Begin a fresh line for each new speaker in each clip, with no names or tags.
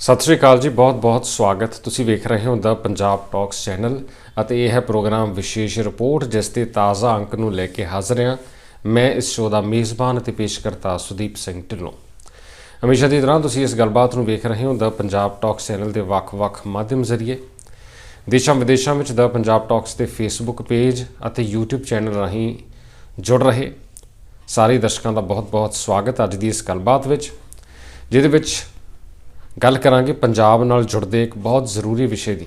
ਸਤਿ ਸ਼੍ਰੀ ਅਕਾਲ ਜੀ ਬਹੁਤ-ਬਹੁਤ ਸਵਾਗਤ। ਤੁਸੀਂ ਵੇਖ ਰਹੇ ਹੋ ਦਾ ਪੰਜਾਬ ਟਾਕਸ ਚੈਨਲ ਅਤੇ ਇਹ ਹੈ ਪ੍ਰੋਗਰਾਮ ਵਿਸ਼ੇਸ਼ ਰਿਪੋਰਟ, ਜਿਸ ਤੇ ਤਾਜ਼ਾ ਅੰਕ ਨੂੰ ਲੈ ਕੇ ਹਾਜ਼ਰ ਹਾਂ ਮੈਂ ਇਸ ਸ਼ੋਅ ਦਾ ਮੇਜ਼ਬਾਨ ਅਤੇ ਪੇਸ਼ਕਰਤਾ ਸੁਦੀਪ ਸਿੰਘ ਢਿੱਲੋਂ। ਹਮੇਸ਼ਾ ਦੀ ਤਰ੍ਹਾਂ ਤੁਸੀਂ ਇਸ ਗੱਲਬਾਤ ਨੂੰ ਵੇਖ ਰਹੇ ਹੋ ਦਾ ਪੰਜਾਬ ਟਾਕਸ ਚੈਨਲ ਦੇ ਵੱਖ-ਵੱਖ ਮਾਧਿਅਮ ਜ਼ਰੀਏ। ਦੇਸ਼ਾਂ ਵਿਦੇਸ਼ਾਂ ਵਿੱਚ ਦਾ ਪੰਜਾਬ ਟਾਕਸ ਦੇ ਫੇਸਬੁੱਕ ਪੇਜ ਅਤੇ YouTube ਚੈਨਲ ਰਾਹੀਂ ਜੁੜ ਰਹੇ ਸਾਰੇ ਦਰਸ਼ਕਾਂ ਦਾ ਬਹੁਤ-ਬਹੁਤ ਸਵਾਗਤ ਅੱਜ ਦੀ ਇਸ ਗੱਲਬਾਤ ਵਿੱਚ, ਜਿਹਦੇ ਵਿੱਚ ਗੱਲ ਕਰਾਂਗੇ ਪੰਜਾਬ ਨਾਲ ਜੁੜਦੇ ਇੱਕ ਬਹੁਤ ਜ਼ਰੂਰੀ ਵਿਸ਼ੇ ਦੀ।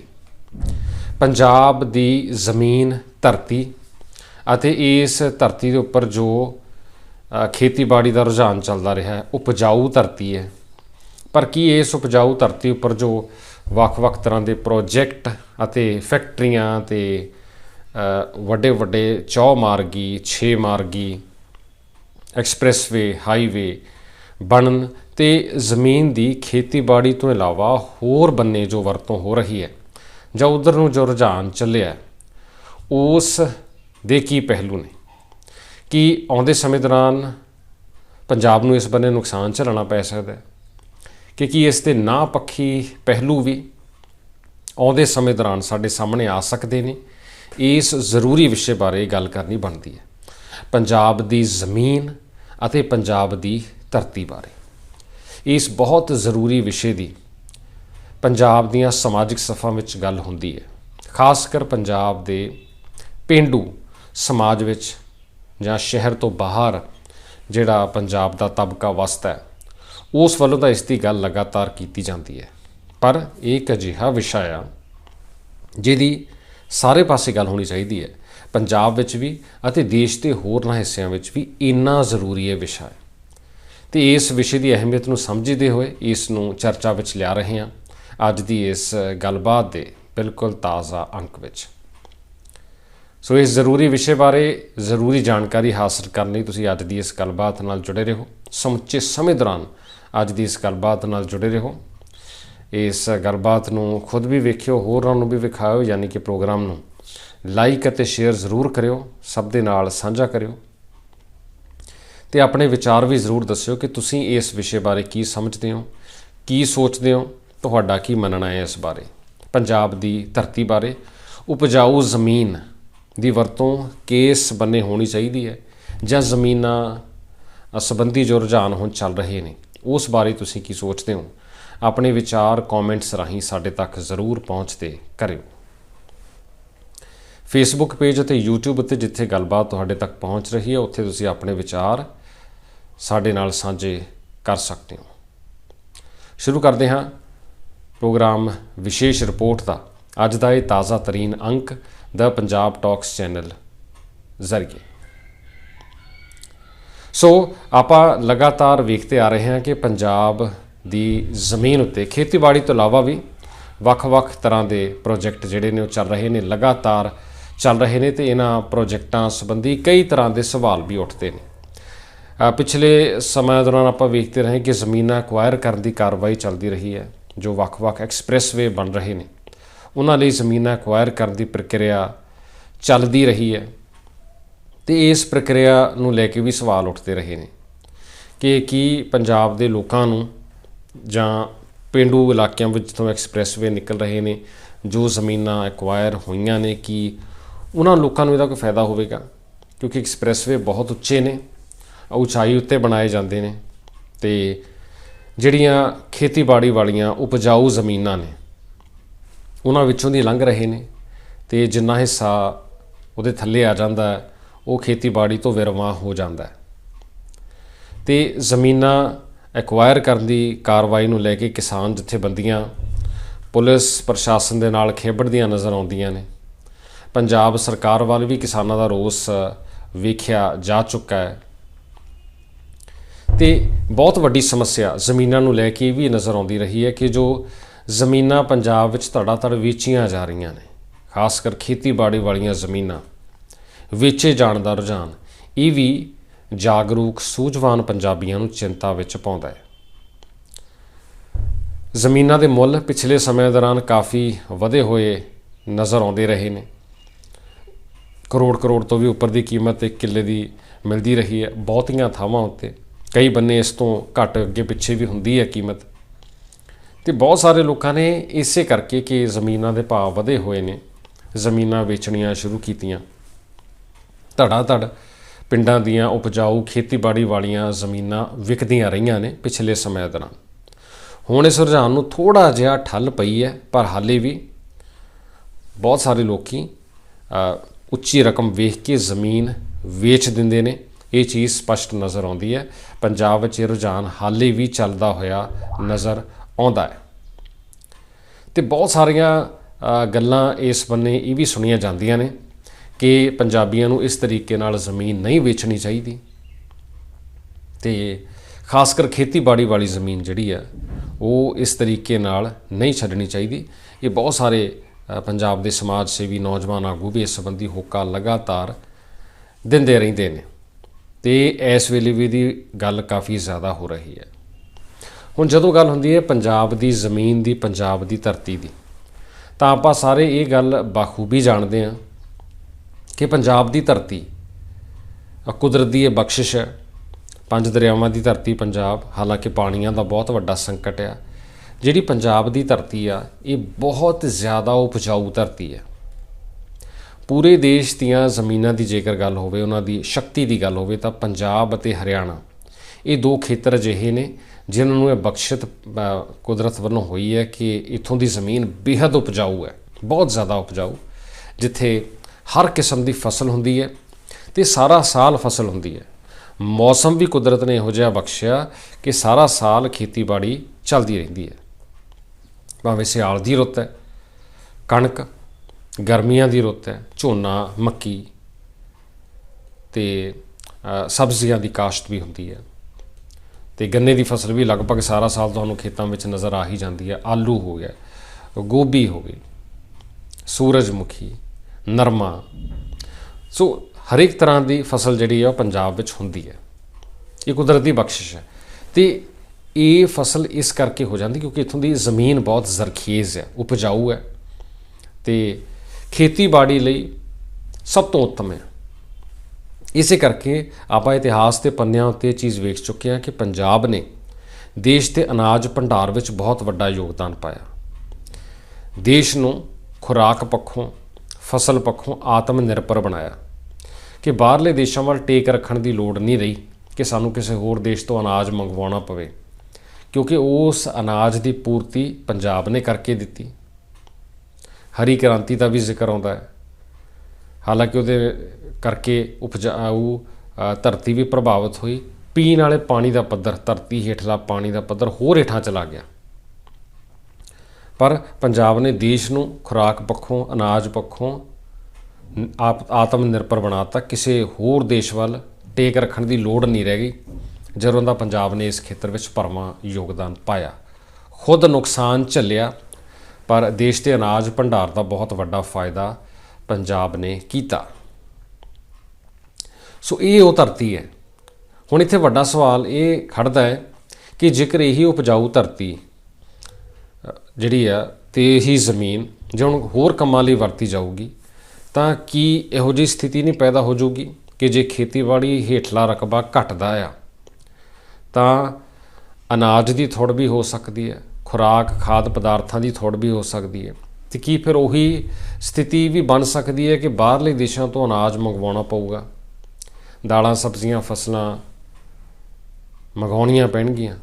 ਪੰਜਾਬ ਦੀ ਜ਼ਮੀਨ ਧਰਤੀ ਅਤੇ ਇਸ ਧਰਤੀ ਦੇ ਉੱਪਰ ਜੋ ਖੇਤੀਬਾੜੀ ਦਾ ਰੁਝਾਨ ਚੱਲਦਾ ਰਿਹਾ ਹੈ ਉਪਜਾਊ ਧਰਤੀ ਹੈ। ਪਰ ਕੀ ਇਸ ਉਪਜਾਊ ਧਰਤੀ ਉੱਪਰ ਜੋ ਵੱਖ-ਵੱਖ ਤਰ੍ਹਾਂ ਦੇ ਪ੍ਰੋਜੈਕਟ ਅਤੇ ਫੈਕਟਰੀਆਂ ਤੇ ਵੱਡੇ ਵੱਡੇ ਚੌ ਮਾਰਗੀ 6 ਮਾਰਗੀ, ਐਕਸਪ੍ਰੈਸਵੇ, ਹਾਈਵੇ ਬਣਨ ਤੇ ਜ਼ਮੀਨ ਦੀ ਖੇਤੀਬਾੜੀ ਤੋਂ ਇਲਾਵਾ ਹੋਰ ਬੰਨੇ ਜੋ ਵਰਤੋਂ ਹੋ ਰਹੀ ਹੈ, ਜਾਂ ਉਧਰ ਨੂੰ ਜੋ ਰੁਝਾਨ ਚੱਲਿਆ ਉਸ ਦੇ ਕੀ ਪਹਿਲੂ ਨੇ? ਕਿ ਆਉਂਦੇ ਸਮੇਂ ਦੌਰਾਨ ਪੰਜਾਬ ਨੂੰ ਇਸ ਬੰਨੇ ਨੁਕਸਾਨ ਝੱਲਣਾ ਪੈ ਸਕਦਾ ਹੈ? ਕਿ ਕੀ ਇਸ ਦੇ ਨਾ ਪੱਖੀ ਪਹਿਲੂ ਵੀ ਆਉਂਦੇ ਸਮੇਂ ਦੌਰਾਨ ਸਾਡੇ ਸਾਹਮਣੇ ਆ ਸਕਦੇ ਨੇ? ਇਸ ਜ਼ਰੂਰੀ ਵਿਸ਼ੇ ਬਾਰੇ ਗੱਲ ਕਰਨੀ ਬਣਦੀ ਹੈ, ਪੰਜਾਬ ਦੀ ਜ਼ਮੀਨ ਅਤੇ ਪੰਜਾਬ ਦੀ ਧਰਤੀ ਬਾਰੇ। ਇਸ ਬਹੁਤ ਜ਼ਰੂਰੀ ਵਿਸ਼ੇ ਦੀ ਪੰਜਾਬ ਦੀਆਂ ਸਮਾਜਿਕ ਸਫ਼ਾਂ ਵਿੱਚ ਗੱਲ ਹੁੰਦੀ ਹੈ। ਖਾਸ ਕਰ ਪੰਜਾਬ ਦੇ ਪਿੰਡੂ ਸਮਾਜ ਵਿੱਚ ਜਾਂ ਸ਼ਹਿਰ ਤੋਂ ਬਾਹਰ ਜਿਹੜਾ ਪੰਜਾਬ ਦਾ ਤਬਕਾ ਵਸਦਾ ਹੈ, ਉਸ ਵੱਲੋਂ ਤਾਂ ਇਸ ਦੀ ਗੱਲ ਲਗਾਤਾਰ ਕੀਤੀ ਜਾਂਦੀ ਹੈ। ਪਰ ਇਹ ਇੱਕ ਅਜਿਹਾ ਵਿਸ਼ਾ ਆ ਜਿਹਦੀ ਸਾਰੇ ਪਾਸੇ ਗੱਲ ਹੋਣੀ ਚਾਹੀਦੀ ਹੈ। ਪੰਜਾਬ ਵਿੱਚ ਵੀ ਅਤੇ ਦੇਸ਼ ਦੇ ਹੋਰਨਾਂ ਹਿੱਸਿਆਂ ਵਿੱਚ ਵੀ ਇੰਨਾ ਜ਼ਰੂਰੀ ਹੈ ਵਿਸ਼ਾ ਹੈ। ਤੇ ਇਸ ਵਿਸ਼ੇ ਦੀ ਅਹਿਮੀਅਤ ਨੂੰ ਸਮਝਦੇ ਹੋਏ ਇਸ ਨੂੰ ਚਰਚਾ ਵਿੱਚ ਲਿਆ ਰਹੇ ਹਾਂ। ਅੱਜ ਦੀ ਇਸ ਗੱਲਬਾਤ ਦੇ ਬਿਲਕੁਲ ਤਾਜ਼ਾ ਅੰਕ ਵਿੱਚ। ਸੋ ਇਸ ਜ਼ਰੂਰੀ ਵਿਸ਼ੇ ਬਾਰੇ ਜ਼ਰੂਰੀ ਜਾਣਕਾਰੀ ਹਾਸਲ ਕਰਨ ਲਈ ਤੁਸੀਂ ਅੱਜ ਦੀ ਇਸ ਗੱਲਬਾਤ ਨਾਲ ਜੁੜੇ ਰਹੋ। ਸਮੁੱਚੇ ਸਮੇਂ ਦੌਰਾਨ ਅੱਜ ਦੀ ਇਸ ਗੱਲਬਾਤ ਨਾਲ ਜੁੜੇ ਰਹੋ। ਇਸ ਗੱਲਬਾਤ ਨੂੰ ਖੁਦ ਵੀ ਵੇਖਿਓ ਹੋਰਾਂ ਨੂੰ ਵੀ ਵਿਖਾਇਓ, ਯਾਨੀ ਕਿ ਪ੍ਰੋਗਰਾਮ ਨੂੰ ਲਾਈਕ ਅਤੇ ਸ਼ੇਅਰ ਜ਼ਰੂਰ ਕਰਿਓ। ਸਭ ਦੇ ਨਾਲ ਸਾਂਝਾ ਕਰਿਓ। ਤੇ ਆਪਣੇ ਵਿਚਾਰ ਵੀ ਜ਼ਰੂਰ ਦੱਸਿਓ ਕਿ ਤੁਸੀਂ ਇਸ ਵਿਸ਼ੇ ਬਾਰੇ ਕੀ ਸਮਝਦੇ ਹੋ, ਕੀ ਸੋਚਦੇ ਹੋ, ਤੁਹਾਡਾ ਕੀ ਮੰਨਣਾ ਹੈ ਇਸ ਬਾਰੇ। ਪੰਜਾਬ ਦੀ ਧਰਤੀ ਬਾਰੇ ਉਪਜਾਊ ਜ਼ਮੀਨ ਦੀ ਵਰਤੋਂ ਕਿਸ ਬੰਨੇ ਹੋਣੀ ਚਾਹੀਦੀ ਹੈ ਜਾਂ ਜ਼ਮੀਨਾਂ ਸੰਬੰਧੀ ਜੋ ਰੁਝਾਨ ਹੁਣ ਚੱਲ ਰਹੇ ਨੇ, ਉਸ ਬਾਰੇ ਤੁਸੀਂ ਕੀ ਸੋਚਦੇ ਹੋ? ਆਪਣੇ ਵਿਚਾਰ ਕਮੈਂਟਸ ਰਾਹੀਂ ਸਾਡੇ ਤੱਕ ਜ਼ਰੂਰ ਪਹੁੰਚਦੇ ਕਰਿਓ। ਫੇਸਬੁੱਕ ਪੇਜ ਅਤੇ YouTube ਉੱਤੇ ਜਿੱਥੇ ਗੱਲਬਾਤ ਤੁਹਾਡੇ ਤੱਕ ਪਹੁੰਚ ਰਹੀ ਹੈ, ਉੱਥੇ ਤੁਸੀਂ ਆਪਣੇ ਵਿਚਾਰ ਸਾਡੇ ਨਾਲ ਸਾਂਝੇ ਕਰ ਸਕਦੇ ਹੋ। ਸ਼ੁਰੂ ਕਰਦੇ ਹਾਂ ਪ੍ਰੋਗਰਾਮ ਵਿਸ਼ੇਸ਼ ਰਿਪੋਰਟ ਦਾ। ਅੱਜ ਦਾ ਇਹ ਤਾਜ਼ਾ ਤਰੀਨ ਅੰਕ ਦਾ ਪੰਜਾਬ ਟਾਕਸ ਚੈਨਲ ਜ਼ਰੀਏ। ਸੋ, ਆਪਾਂ ਲਗਾਤਾਰ ਵੇਖਦੇ ਆ ਰਹੇ ਹਾਂ ਕਿ ਪੰਜਾਬ ਦੀ ਜ਼ਮੀਨ ਉੱਤੇ ਖੇਤੀਬਾੜੀ ਤੋਂ ਇਲਾਵਾ ਵੀ ਵੱਖ-ਵੱਖ ਤਰ੍ਹਾਂ ਦੇ ਪ੍ਰੋਜੈਕਟ ਜਿਹੜੇ ਨੇ ਉਹ ਚੱਲ ਰਹੇ ਨੇ, ਲਗਾਤਾਰ ਚੱਲ ਰਹੇ ਨੇ ਤੇ ਇਹਨਾਂ ਪ੍ਰੋਜੈਕਟਾਂ ਸੰਬੰਧੀ ਕਈ ਤਰ੍ਹਾਂ ਦੇ ਸਵਾਲ ਵੀ ਉੱਠਦੇ ਨੇ। ਪਿਛਲੇ ਸਮੇਂ ਦੌਰਾਨ ਆਪਾਂ ਵੇਖਦੇ ਰਹੇ ਕਿ ਜ਼ਮੀਨਾਂ ਐਕਵਾਇਰ ਕਰਨ ਦੀ ਕਾਰਵਾਈ ਚੱਲਦੀ ਰਹੀ ਹੈ, ਜੋ ਵੱਖ-ਵੱਖ ਐਕਸਪ੍ਰੈਸਵੇ ਬਣ ਰਹੇ ਨੇ। ਉਹਨਾਂ ਲਈ ਜ਼ਮੀਨਾਂ ਐਕਵਾਇਰ ਕਰਨ ਦੀ ਪ੍ਰਕਿਰਿਆ ਚੱਲਦੀ ਰਹੀ ਹੈ ਤੇ ਇਸ ਪ੍ਰਕਿਰਿਆ ਨੂੰ ਲੈ ਕੇ ਵੀ ਸਵਾਲ ਉੱਠਦੇ ਰਹੇ ਨੇ ਕਿ ਕੀ ਪੰਜਾਬ ਦੇ ਲੋਕਾਂ ਨੂੰ ਜਾਂ ਪਿੰਡੂ ਇਲਾਕਿਆਂ ਵਿੱਚ ਤੋਂ ਐਕਸਪ੍ਰੈਸਵੇ ਨਿਕਲ ਰਹੇ ਨੇ, ਜੋ ਜ਼ਮੀਨਾਂ ਐਕਵਾਇਰ ਹੋਈਆਂ ਨੇ, ਕਿ ਉਹਨਾਂ ਲੋਕਾਂ ਨੂੰ ਇਹਦਾ ਕੋਈ ਫਾਇਦਾ ਹੋਵੇਗਾ? ਕਿਉਂਕਿ ਐਕਸਪ੍ਰੈਸਵੇ ਬਹੁਤ ਉੱਚੇ ਨੇ। ਉਚਾਈ ਉੱਤੇ ਬਣਾਏ ਜਾਂਦੇ ਨੇ ਤੇ ਜਿਹੜੀਆਂ ਖੇਤੀਬਾੜੀ ਵਾਲੀਆਂ ਉਪਜਾਊ ਜ਼ਮੀਨਾਂ ਨੇ, ਉਹਨਾਂ ਵਿੱਚੋਂ ਦੀ ਲੰਘ ਰਹੇ ਨੇ ਤੇ ਜਿੰਨਾ ਹਿੱਸਾ ਉਹਦੇ ਥੱਲੇ ਆ ਜਾਂਦਾ ਹੈ, ਉਹ ਖੇਤੀਬਾੜੀ ਤੋਂ ਵਿਰਵਾ ਹੋ ਜਾਂਦਾ ਹੈ। ਤੇ ਜ਼ਮੀਨਾਂ ਐਕਵਾਇਰ ਕਰਨ ਦੀ ਕਾਰਵਾਈ ਨੂੰ ਲੈ ਕੇ ਕਿਸਾਨ ਜਥੇਬੰਦੀਆਂ, ਪੁਲਿਸ, ਪ੍ਰਸ਼ਾਸਨ ਦੇ ਨਾਲ ਖੇਬੜਦੀਆਂ ਨਜ਼ਰ ਆਉਂਦੀਆਂ ਨੇ। ਪੰਜਾਬ ਸਰਕਾਰ ਵੱਲ ਵੀ ਕਿਸਾਨਾਂ ਦਾ ਰੋਸ ਵੇਖਿਆ ਜਾ ਚੁੱਕਾ ਹੈ। ਤੇ ਬਹੁਤ ਵੱਡੀ ਸਮੱਸਿਆ ਜ਼ਮੀਨਾਂ ਨੂੰ ਲੈ ਕੇ ਇਹ ਵੀ ਨਜ਼ਰ ਆਉਂਦੀ ਰਹੀ ਹੈ ਕਿ ਜੋ ਜ਼ਮੀਨਾਂ ਪੰਜਾਬ ਵਿੱਚ ਧੜਾ-ਧੜ ਵੇਚੀਆਂ ਜਾ ਰਹੀਆਂ ਨੇ, ਖਾਸ ਕਰ ਖੇਤੀਬਾੜੀ ਵਾਲੀਆਂ ਜ਼ਮੀਨਾਂ, ਵੇਚੇ ਜਾਣ ਦਾ ਰੁਝਾਨ, ਇਹ ਵੀ ਜਾਗਰੂਕ, ਸੂਝਵਾਨ ਪੰਜਾਬੀਆਂ ਨੂੰ ਚਿੰਤਾ ਵਿੱਚ ਪਾਉਂਦਾ ਹੈ। ਜ਼ਮੀਨਾਂ ਦੇ ਮੁੱਲ ਪਿਛਲੇ ਸਮੇਂ ਦੌਰਾਨ ਕਾਫੀ ਵਧੇ ਹੋਏ ਨਜ਼ਰ ਆਉਂਦੇ ਰਹੇ ਨੇ। ਕਰੋੜ ਕਰੋੜ ਤੋਂ ਵੀ ਉੱਪਰ ਦੀ ਕੀਮਤ ਇੱਕ ਕਿੱਲੇ ਦੀ ਮਿਲਦੀ ਰਹੀ ਹੈ, ਬਹੁਤੀਆਂ ਥਾਵਾਂ ਉੱਤੇ ਕਈ ਬੰਨੇ ਇਸ ਤੋਂ ਘੱਟ ਅੱਗੇ ਪਿੱਛੇ ਵੀ ਹੁੰਦੀ ਹੈ ਕੀਮਤ। ਤੇ ਬਹੁਤ ਸਾਰੇ ਲੋਕਾਂ ਨੇ ਇਸੇ ਕਰਕੇ ਕਿ ਜ਼ਮੀਨਾਂ ਦੇ ਭਾਅ ਵਧੇ ਹੋਏ ਨੇ, ਜ਼ਮੀਨਾਂ ਵੇਚਣੀਆਂ ਸ਼ੁਰੂ ਕੀਤੀਆਂ। ਧੜਾ ਧੜ ਪਿੰਡਾਂ ਦੀਆਂ ਉਪਜਾਊ ਖੇਤੀਬਾੜੀ ਵਾਲੀਆਂ ਜ਼ਮੀਨਾਂ ਵਿਕਦੀਆਂ ਰਹੀਆਂ ਨੇ ਪਿਛਲੇ ਸਮੇਂ ਦੌਰਾਨ। ਹੁਣ ਇਸ ਰੁਝਾਨ ਨੂੰ ਥੋੜਾ ਜਿਹਾ ਠੱਲ ਪਈ ਹੈ, ਪਰ ਹਾਲੇ ਵੀ ਬਹੁਤ ਸਾਰੇ ਲੋਕੀ ਉੱਚੀ ਰਕਮ ਵੇਖ ਕੇ ਜ਼ਮੀਨ ਵੇਚ ਦਿੰਦੇ ਨੇ। ਇਹ ਚੀਜ਼ ਸਪਸ਼ਟ ਨਜ਼ਰ ਆਉਂਦੀ ਹੈ। ਪੰਜਾਬ ਵਿੱਚ ਇਹ ਰੁਝਾਨ ਹਾਲੇ ਵੀ ਚੱਲਦਾ ਹੋਇਆ ਨਜ਼ਰ ਆਉਂਦਾ ਹੈ। ਤੇ ਬਹੁਤ ਸਾਰੀਆਂ ਗੱਲਾਂ ਇਸ ਬੰਨੇ ਇਹ ਵੀ ਸੁਣੀਆਂ ਜਾਂਦੀਆਂ ਨੇ ਕਿ ਪੰਜਾਬੀਆਂ ਨੂੰ ਇਸ ਤਰੀਕੇ ਨਾਲ ਜ਼ਮੀਨ ਨਹੀਂ ਵੇਚਣੀ ਚਾਹੀਦੀ। ਤੇ ਖਾਸ ਕਰ ਖੇਤੀਬਾੜੀ ਵਾਲੀ ਜ਼ਮੀਨ ਜਿਹੜੀ ਆ, ਉਹ ਇਸ ਤਰੀਕੇ ਨਾਲ ਨਹੀਂ ਛੱਡਣੀ ਚਾਹੀਦੀ। ਇਹ ਬਹੁਤ ਸਾਰੇ ਪੰਜਾਬ ਦੇ ਸਮਾਜ ਸੇਵੀ ਨੌਜਵਾਨ ਆਗੂ ਵੀ ਇਸ ਸੰਬੰਧੀ ਹੋਕਾ ਲਗਾਤਾਰ ਦਿੰਦੇ ਰਹਿੰਦੇ ਨੇ। ਤੇ ਇਸ ਵੇਲੇ ਵੀ ਦੀ ਗੱਲ ਕਾਫੀ ਜ਼ਿਆਦਾ ਹੋ ਰਹੀ ਹੈ। ਹੁਣ ਜਦੋਂ ਗੱਲ ਹੁੰਦੀ ਹੈ ਪੰਜਾਬ ਦੀ ਜ਼ਮੀਨ ਦੀ, ਪੰਜਾਬ ਦੀ ਧਰਤੀ ਦੀ, ਤਾਂ ਆਪਾਂ ਸਾਰੇ ਇਹ ਗੱਲ ਬਾਖੂਬੀ ਜਾਣਦੇ ਹਾਂ ਕਿ ਪੰਜਾਬ ਦੀ ਧਰਤੀ ਕੁਦਰਤ ਦੀ ਇਹ ਬਖਸ਼ਿਸ਼ ਹੈ। ਪੰਜ ਦਰਿਆਵਾਂ ਦੀ ਧਰਤੀ ਪੰਜਾਬ, ਹਾਲਾਂਕਿ ਪਾਣੀਆਂ ਦਾ ਬਹੁਤ ਵੱਡਾ ਸੰਕਟ ਆ। ਜਿਹੜੀ ਪੰਜਾਬ ਦੀ ਧਰਤੀ ਆ, ਇਹ ਬਹੁਤ ਜ਼ਿਆਦਾ ਉਪਜਾਊ ਧਰਤੀ ਹੈ। ਪੂਰੇ ਦੇਸ਼ ਦੀਆਂ ਜ਼ਮੀਨਾਂ ਦੀ ਜੇਕਰ ਗੱਲ ਹੋਵੇ, ਉਹਨਾਂ ਦੀ ਸ਼ਕਤੀ ਦੀ ਗੱਲ ਹੋਵੇ, ਤਾਂ ਪੰਜਾਬ ਅਤੇ ਹਰਿਆਣਾ ਇਹ ਦੋ ਖੇਤਰ ਅਜਿਹੇ ਨੇ ਜਿਨ੍ਹਾਂ ਨੂੰ ਇਹ ਬਖਸ਼ਿਤ ਕੁਦਰਤ ਵੱਲੋਂ ਹੋਈ ਹੈ ਕਿ ਇਥੋਂ ਦੀ ਜ਼ਮੀਨ ਬੇहद ਉਪਜਾਊ ਹੈ, ਬਹੁਤ ਜ਼ਿਆਦਾ ਉਪਜਾਊ, ਜਿੱਥੇ ਹਰ ਕਿਸਮ ਦੀ ਫਸਲ ਹੁੰਦੀ ਹੈ ਤੇ ਸਾਰਾ ਸਾਲ ਫਸਲ ਹੁੰਦੀ ਹੈ। ਮੌਸਮ ਵੀ ਕੁਦਰਤ ਨੇ ਇਹੋ ਜਿਹਾ ਬਖਸ਼ਿਆ ਕਿ ਸਾਰਾ ਸਾਲ ਖੇਤੀਬਾੜੀ ਚੱਲਦੀ ਰਹਿੰਦੀ ਹੈ। ਭਾਵੇਂ ਸਿਆਲ ਦੀ ਰੁੱਤ ਹੈ, ਕਣਕ ਗਰਮੀਆਂ ਦੀ ਰੁੱਤ ਹੈ, ਝੋਨਾ, ਮੱਕੀ ਤੇ ਸਬਜ਼ੀਆਂ ਦੀ ਕਾਸ਼ਤ ਵੀ ਹੁੰਦੀ ਹੈ। ਤੇ ਗੰਨੇ ਦੀ ਫਸਲ ਵੀ ਲਗਭਗ ਸਾਰਾ ਸਾਲ ਤੁਹਾਨੂੰ ਖੇਤਾਂ ਵਿੱਚ ਨਜ਼ਰ ਆ ਹੀ ਜਾਂਦੀ ਹੈ। ਆਲੂ ਹੋ ਗਿਆ, ਗੋਭੀ ਹੋ ਗਈ, ਸੂਰਜਮੁਖੀ, ਨਰਮਾ। ਸੋ ਹਰੇਕ ਤਰ੍ਹਾਂ ਦੀ ਫਸਲ ਜਿਹੜੀ ਹੈ ਉਹ ਪੰਜਾਬ ਵਿੱਚ ਹੁੰਦੀ ਹੈ। ਇਹ ਕੁਦਰਤੀ ਬਖਸ਼ਿਸ਼ ਹੈ। ਤੇ ਇਹ ਫਸਲ ਇਸ ਕਰਕੇ ਹੋ ਜਾਂਦੀ ਕਿਉਂਕਿ ਇੱਥੋਂ ਦੀ ਜ਼ਮੀਨ ਬਹੁਤ ਜ਼ਰਖੇਜ਼ ਹੈ, ਉਪਜਾਊ ਹੈ। ਤੇ ਖੇਤੀਬਾੜੀ ਲਈ ਸਭ ਤੋਂ ਉੱਤਮ ਹੈ। ਇਸੇ ਕਰਕੇ ਆਪਾਂ ਇਤਿਹਾਸ ਦੇ ਪੰਨਿਆਂ ਉੱਤੇ ਇਹ ਚੀਜ਼ ਵੇਖ ਚੁੱਕੇ ਹਾਂ ਕਿ ਪੰਜਾਬ ਨੇ ਦੇਸ਼ ਦੇ ਅਨਾਜ ਭੰਡਾਰ ਵਿੱਚ ਬਹੁਤ ਵੱਡਾ ਯੋਗਦਾਨ ਪਾਇਆ। ਦੇਸ਼ ਨੂੰ ਖੁਰਾਕ ਪੱਖੋਂ, ਫਸਲ ਪੱਖੋਂ ਆਤਮ ਨਿਰਭਰ ਬਣਾਇਆ ਕਿ ਬਾਹਰਲੇ ਦੇਸ਼ਾਂ ਵੱਲ ਟੇਕ ਰੱਖਣ ਦੀ ਲੋੜ ਨਹੀਂ ਰਹੀ ਕਿ ਸਾਨੂੰ ਕਿਸੇ ਹੋਰ ਦੇਸ਼ ਤੋਂ ਅਨਾਜ ਮੰਗਵਾਉਣਾ ਪਵੇ ਕਿਉਂਕਿ ਉਸ ਅਨਾਜ ਦੀ ਪੂਰਤੀ ਪੰਜਾਬ ਨੇ ਕਰਕੇ ਦਿੱਤੀ। ਹਰੀ ਕ੍ਰਾਂਤੀ ਦਾ ਵੀ ਜ਼ਿਕਰ ਆਉਂਦਾ ਹੈ। ਹਾਲਾਂਕਿ ਉਹਦੇ ਕਰਕੇ ਉਪਜਾਊ ਅ, ਧਰਤੀ ਵੀ ਪ੍ਰਭਾਵਿਤ ਹੋਈ। ਪੀਣ ਵਾਲੇ ਪਾਣੀ ਦਾ ਪੱਧਰ ਧਰਤੀ ਹੇਠਲਾ ਪਾਣੀ ਦਾ ਪੱਧਰ ਹੋਰ ਹੇਠਾਂ ਚਲਾ ਗਿਆ। ਪਰ ਪੰਜਾਬ ਨੇ ਦੇਸ਼ ਨੂੰ ਖੁਰਾਕ ਪੱਖੋਂ ਅਨਾਜ ਪੱਖੋਂ ਆਪ ਆਤਮ ਨਿਰਭਰ ਬਣਾਤਾ ਕਿਸੇ ਹੋਰ ਦੇਸ਼ ਵੱਲ ਟੇਕ ਰੱਖਣ ਦੀ ਲੋੜ ਨਹੀਂ ਰਹਿ ਗਈ। ਜਦੋਂ ਦਾ ਪੰਜਾਬ ਨੇ ਇਸ ਖੇਤਰ ਵਿੱਚ ਭਰਵਾਂ ਯੋਗਦਾਨ ਪਾਇਆ ਖੁਦ ਨੁਕਸਾਨ ਝੱਲਿਆ ਪਰ ਦੇਸ਼ ਦੇ ਅਨਾਜ ਭੰਡਾਰ ਦਾ ਬਹੁਤ ਵੱਡਾ ਫਾਇਦਾ ਪੰਜਾਬ ਨੇ ਕੀਤਾ। ਸੋ ਇਹ ਉਹ ਧਰਤੀ ਹੈ। ਹੁਣ ਇੱਥੇ ਵੱਡਾ ਸਵਾਲ ਇਹ ਖੜਦਾ ਹੈ ਕਿ ਜੇਕਰ ਇਹੀ ਉਪਜਾਊ ਧਰਤੀ ਜਿਹੜੀ ਆ, ਤੇ ਇਹੀ ਜ਼ਮੀਨ, ਜੇ ਹੁਣ ਹੋਰ ਕੰਮਾਂ ਲਈ ਵਰਤੀ ਜਾਊਗੀ, ਤਾਂ ਕੀ ਇਹੋ ਜਿਹੀ ਸਥਿਤੀ ਨਹੀਂ ਪੈਦਾ ਹੋ ਜਾਊਗੀ ਕਿ ਜੇ ਖੇਤੀਬਾੜੀ ਹੇਠਲਾ ਰਕਬਾ ਘਟਦਾ ਆ, ਤਾਂ ਅਨਾਜ ਦੀ ਥੋੜ ਵੀ ਹੋ ਸਕਦੀ ਹੈ। ਖੁਰਾਕ, ਖਾਦ ਪਦਾਰਥਾਂ ਦੀ ਥੋੜ ਵੀ ਹੋ ਸਕਦੀ ਹੈ। ਤੇ ਕੀ ਫਿਰ ਉਹੀ ਸਥਿਤੀ ਵੀ ਬਣ ਸਕਦੀ ਹੈ ਕਿ ਬਾਹਰਲੇ ਦੇਸ਼ਾਂ ਤੋਂ ਅਨਾਜ ਮੰਗਵਾਉਣਾ ਪਊਗਾ? ਦਾਲਾਂ, ਸਬਜ਼ੀਆਂ, ਫਸਲਾਂ ਮੰਗਾਉਣੀਆਂ ਪੈਣਗੀਆਂ।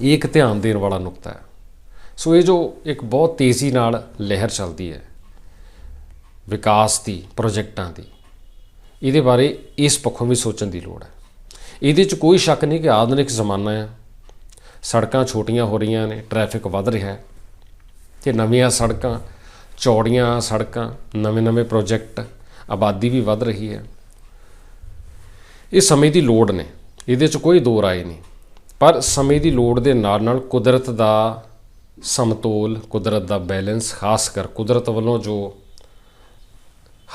ਇਹ ਇੱਕ ਧਿਆਨ ਦੇਣ ਵਾਲਾ ਨੁਕਤਾ ਹੈ। ਸੋ ਇਹ ਜੋ ਇੱਕ ਬਹੁਤ ਤੇਜ਼ੀ ਨਾਲ ਲਹਿਰ ਚੱਲਦੀ ਹੈ, ਵਿਕਾਸ ਦੀ, ਪ੍ਰੋਜੈਕਟਾਂ ਦੀ, ਇਹਦੇ ਬਾਰੇ ਇਸ ਪੱਖੋਂ ਵੀ ਸੋਚਣ ਦੀ ਲੋੜ ਹੈ। ਇਹਦੇ 'ਚ ਕੋਈ ਸ਼ੱਕ ਨਹੀਂ ਕਿ ਆਧੁਨਿਕ ਜ਼ਮਾਨਾ ਹੈ ਸੜਕਾਂ ਛੋਟੀਆਂ ਹੋ ਰਹੀਆਂ ਨੇ ਟ੍ਰੈਫਿਕ ਵੱਧ ਰਿਹਾ ਹੈ। ਤੇ ਨਵੀਆਂ ਸੜਕਾਂ, ਚੌੜੀਆਂ ਸੜਕਾਂ ਨਵੇਂ-ਨਵੇਂ ਪ੍ਰੋਜੈਕਟ ਆਬਾਦੀ ਵੀ ਵੱਧ ਰਹੀ ਹੈ। ਇਹ ਸਮੇਂ ਦੀ ਲੋੜ ਨੇ, ਇਹਦੇ 'ਚ ਕੋਈ ਦੋ ਰਾਏ ਨਹੀਂ। ਪਰ ਸਮੇਂ ਦੀ ਲੋੜ ਦੇ ਨਾਲ ਨਾਲ ਕੁਦਰਤ ਦਾ ਸਮਤੋਲ, ਕੁਦਰਤ ਦਾ ਬੈਲੈਂਸ, ਖਾਸ ਕਰ ਕੁਦਰਤ ਵੱਲੋਂ ਜੋ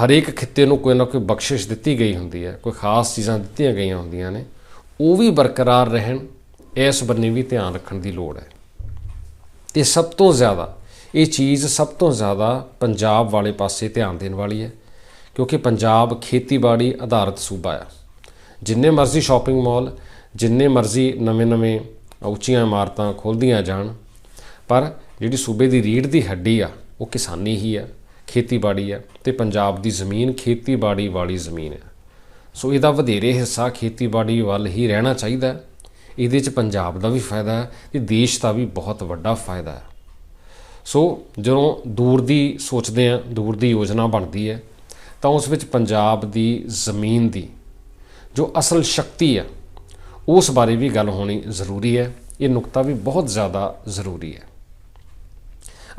ਹਰੇਕ ਖਿੱਤੇ ਨੂੰ ਕੋਈ ਨਾ ਕੋਈ ਬਖਸ਼ਿਸ਼ ਦਿੱਤੀ ਗਈ ਹੁੰਦੀ ਹੈ, ਕੋਈ ਖਾਸ ਚੀਜ਼ਾਂ ਦਿੱਤੀਆਂ ਗਈਆਂ ਹੁੰਦੀਆਂ ਨੇ, ਉਹ ਵੀ ਬਰਕਰਾਰ ਰਹਿਣ ਇਸ ਬੰਨੇ ਵੀ ਧਿਆਨ ਰੱਖਣ ਦੀ ਲੋੜ ਹੈ। ਤੇ ਸਭ ਤੋਂ ਜ਼ਿਆਦਾ, ਇਹ ਚੀਜ਼ ਸਭ ਤੋਂ ਜ਼ਿਆਦਾ ਪੰਜਾਬ ਵਾਲੇ ਪਾਸੇ ਧਿਆਨ ਦੇਣ ਵਾਲੀ ਹੈ, ਕਿਉਂਕਿ ਪੰਜਾਬ ਖੇਤੀਬਾੜੀ ਆਧਾਰਿਤ ਸੂਬਾ ਆ। ਜਿੰਨੇ ਮਰਜ਼ੀ ਸ਼ਾਪਿੰਗ ਮਾਲ ਜਿੰਨੇ ਮਰਜ਼ੀ ਨਵੇਂ-ਨਵੇਂ ਉੱਚੀਆਂ ਇਮਾਰਤਾਂ ਖੁੱਲ੍ਹਦੀਆਂ ਜਾਣ, ਪਰ ਜਿਹੜੀ ਸੂਬੇ ਦੀ ਰੀੜ ਦੀ ਹੱਡੀ ਆ, ਉਹ ਕਿਸਾਨੀ ਹੀ ਆ, ਖੇਤੀਬਾੜੀ ਆ ਤੇ ਪੰਜਾਬ ਦੀ ਜ਼ਮੀਨ ਖੇਤੀਬਾੜੀ ਵਾਲੀ ਜ਼ਮੀਨ ਹੈ ਸੋ ਇਹਦਾ ਵਧੇਰੇ ਹਿੱਸਾ ਖੇਤੀਬਾੜੀ ਵੱਲ ਹੀ ਰਹਿਣਾ ਚਾਹੀਦਾ। ਇਹਦੇ 'ਚ ਪੰਜਾਬ ਦਾ ਵੀ ਫਾਇਦਾ ਹੈ ਤੇ ਦੇਸ਼ ਦਾ ਵੀ ਬਹੁਤ ਵੱਡਾ ਫਾਇਦਾ ਹੈ। ਸੋ ਜਦੋਂ ਦੂਰ ਦੀ ਸੋਚਦੇ ਆ ਦੂਰ ਦੀ ਯੋਜਨਾ ਬਣਦੀ ਹੈ, ਤਾਂ ਉਸ ਵਿੱਚ ਪੰਜਾਬ ਦੀ ਜ਼ਮੀਨ ਦੀ ਜੋ ਅਸਲ ਸ਼ਕਤੀ ਹੈ, ਉਸ ਬਾਰੇ ਵੀ ਗੱਲ ਹੋਣੀ ਜ਼ਰੂਰੀ ਹੈ। ਇਹ ਨੁਕਤਾ ਵੀ ਬਹੁਤ ਜ਼ਿਆਦਾ ਜ਼ਰੂਰੀ ਹੈ।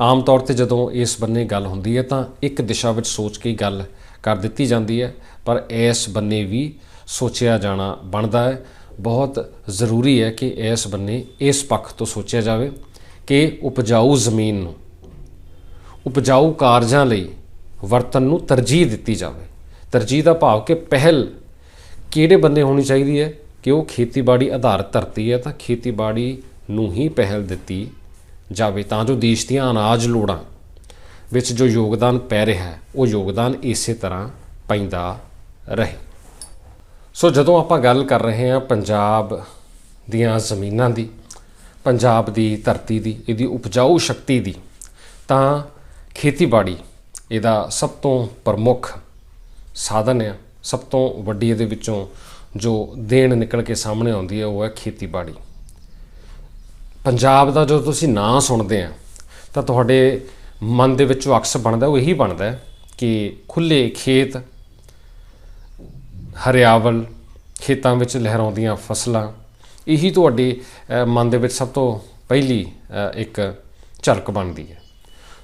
ਆਮ ਤੌਰ ਤੇ ਜਦੋਂ ਇਸ ਬੰਨੇ ਗੱਲ ਹੁੰਦੀ ਹੈ, ਤਾਂ ਇੱਕ ਦਿਸ਼ਾ ਵਿੱਚ ਸੋਚ ਕੇ ਹੀ ਗੱਲ ਕਰ ਦਿੱਤੀ ਜਾਂਦੀ ਹੈ, ਪਰ ਇਸ ਬੰਨੇ ਵੀ ਸੋਚਿਆ ਜਾਣਾ ਬਣਦਾ ਹੈ। ਬਹੁਤ ਜ਼ਰੂਰੀ ਹੈ ਕਿ ਇਸ ਬੰਨੇ, ਇਸ ਪੱਖ ਤੋਂ ਸੋਚਿਆ ਜਾਵੇ ਕਿ ਉਪਜਾਊ ਜ਼ਮੀਨ ਨੂੰ, ਉਪਜਾਊ ਕਾਰਜਾਂ ਲਈ ਵਰਤਨ ਨੂੰ ਤਰਜੀਹ ਦਿੱਤੀ ਜਾਵੇ। ਤਰਜੀਹ ਦਾ ਭਾਵ ਕਿ ਪਹਿਲ ਕਿਹੜੇ ਬੰਨੇ ਹੋਣੀ ਚਾਹੀਦੀ ਹੈ? ਕਿ ਉਹ ਖੇਤੀਬਾੜੀ ਆਧਾਰਿਤ ਧਰਤੀ ਹੈ ਤਾਂ ਖੇਤੀਬਾੜੀ ਨੂੰ ਹੀ ਪਹਿਲ ਦਿੱਤੀ ਜਾਵੇ ਤਾਂ ਜੋ ਦੇਸ਼ ਦੀਆਂ ਅਨਾਜ ਲੋੜਾਂ ਵਿੱਚ ਜੋ ਯੋਗਦਾਨ ਪੈ ਰਿਹਾ ਹੈ, ਉਹ ਯੋਗਦਾਨ ਇਸੇ ਤਰ੍ਹਾਂ ਪੈਂਦਾ ਰਹੇ। ਸੋ ਜਦੋਂ ਆਪਾਂ ਗੱਲ ਕਰ ਰਹੇ ਹਾਂ ਪੰਜਾਬ ਦੀਆਂ ਜ਼ਮੀਨਾਂ ਦੀ, ਪੰਜਾਬ ਦੀ ਧਰਤੀ ਦੀ, ਇਹਦੀ ਉਪਜਾਊ ਸ਼ਕਤੀ ਦੀ, ਤਾਂ ਖੇਤੀਬਾੜੀ ਇਹਦਾ ਸਭ ਤੋਂ ਪ੍ਰਮੁੱਖ ਸਾਧਨ ਹੈ ਸਭ ਤੋਂ ਵੱਡੀ ਇਹਦੇ ਵਿੱਚੋਂ ਜੋ ਦੇਣ ਨਿਕਲ ਕੇ ਸਾਹਮਣੇ ਆਉਂਦੀ ਹੈ ਉਹ ਹੈ ਖੇਤੀਬਾੜੀ। ਪੰਜਾਬ ਦਾ ਜਦੋਂ ਤੁਸੀਂ ਨਾਂ ਸੁਣਦੇ ਆ, ਤਾਂ ਤੁਹਾਡੇ ਮਨ ਦੇ ਵਿੱਚੋਂ ਅਕਸ ਬਣਦਾ, ਉਹ ਇਹੀ ਬਣਦਾ ਕਿ ਖੁੱਲੇ ਖੇਤ ਹਰਿਆਵਲ ਖੇਤਾਂ ਵਿੱਚ ਲਹਿਰਾਉਂਦੀਆਂ ਫਸਲਾਂ, ਇਹੀ ਤੁਹਾਡੇ ਮਨ ਦੇ ਵਿੱਚ ਸਭ ਤੋਂ ਪਹਿਲੀ ਇੱਕ ਝਲਕ ਬਣਦੀ ਹੈ।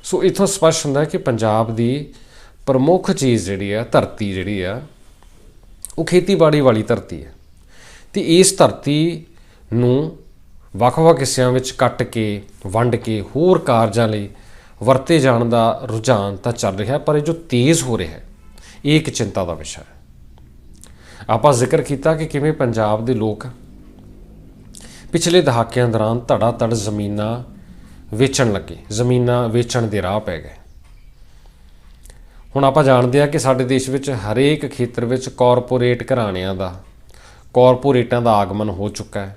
ਸੋ ਇਥੋਂ ਸਪਸ਼ਟ ਹੁੰਦਾ ਕਿ ਪੰਜਾਬ ਦੀ ਪ੍ਰਮੁੱਖ ਚੀਜ਼ ਜਿਹੜੀ ਆ, ਧਰਤੀ ਜਿਹੜੀ ਆ, ਉਹ ਖੇਤੀਬਾੜੀ ਵਾਲੀ ਧਰਤੀ ਹੈ। ਤੇ ਇਸ ਧਰਤੀ ਨੂੰ ਵੱਖ-ਵੱਖ ਹਿੱਸਿਆਂ ਵਿੱਚ ਕੱਟ ਕੇ, ਵੰਡ ਕੇ ਹੋਰ ਕਾਰਜਾਂ ਲਈ ਵਰਤੇ ਜਾਣ ਦਾ ਰੁਝਾਨ ਤਾਂ ਚੱਲ ਰਿਹਾ, ਪਰ ਇਹ ਜੋ ਤੇਜ਼ ਹੋ ਰਿਹਾ ਹੈ, ਇਹ ਇੱਕ ਚਿੰਤਾ ਦਾ ਵਿਸ਼ਾ ਹੈ। ਆਪਾਂ ਜ਼ਿਕਰ ਕੀਤਾ ਕਿ ਕਿਵੇਂ ਪੰਜਾਬ ਦੇ ਲੋਕ ਪਿਛਲੇ ਦਹਾਕਿਆਂ ਦੌਰਾਨ ਧੜਾ ਧੜ ਜ਼ਮੀਨਾਂ ਵੇਚਣ ਲੱਗੇ, ਜ਼ਮੀਨਾਂ ਵੇਚਣ ਦੇ ਰਾਹ ਪੈ ਗਏ। ਹੁਣ ਆਪਾਂ ਜਾਣਦੇ ਹਾਂ ਕਿ ਸਾਡੇ ਦੇਸ਼ ਵਿੱਚ ਹਰੇਕ ਖੇਤਰ ਵਿੱਚ ਕਾਰਪੋਰੇਟ ਘਰਾਣਿਆਂ ਦਾ, ਕਾਰਪੋਰੇਟਾਂ ਦਾ ਆਗਮਨ ਹੋ ਚੁੱਕਾ ਹੈ।